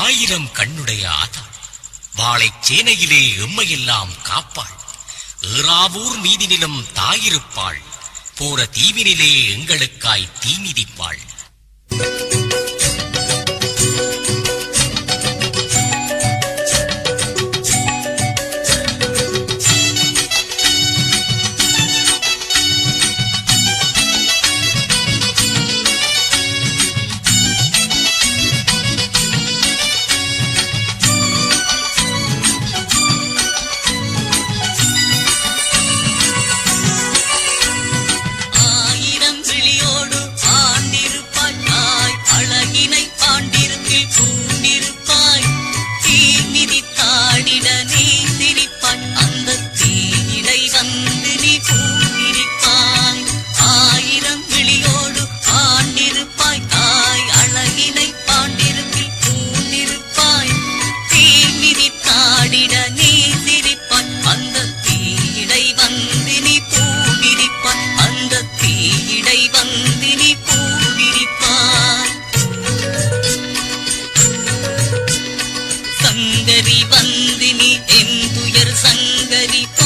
ஆயிரம் கண்ணுடைய ஆதா வாழை சேனையிலே எம்மையெல்லாம் காப்பாள். ஏறாவூர் நீதிநிலம் தாயிருப்பாள். போற தீவினிலே எங்களுக்காய் தீமிதிப்பாள் விதித்தாடிட Margarita.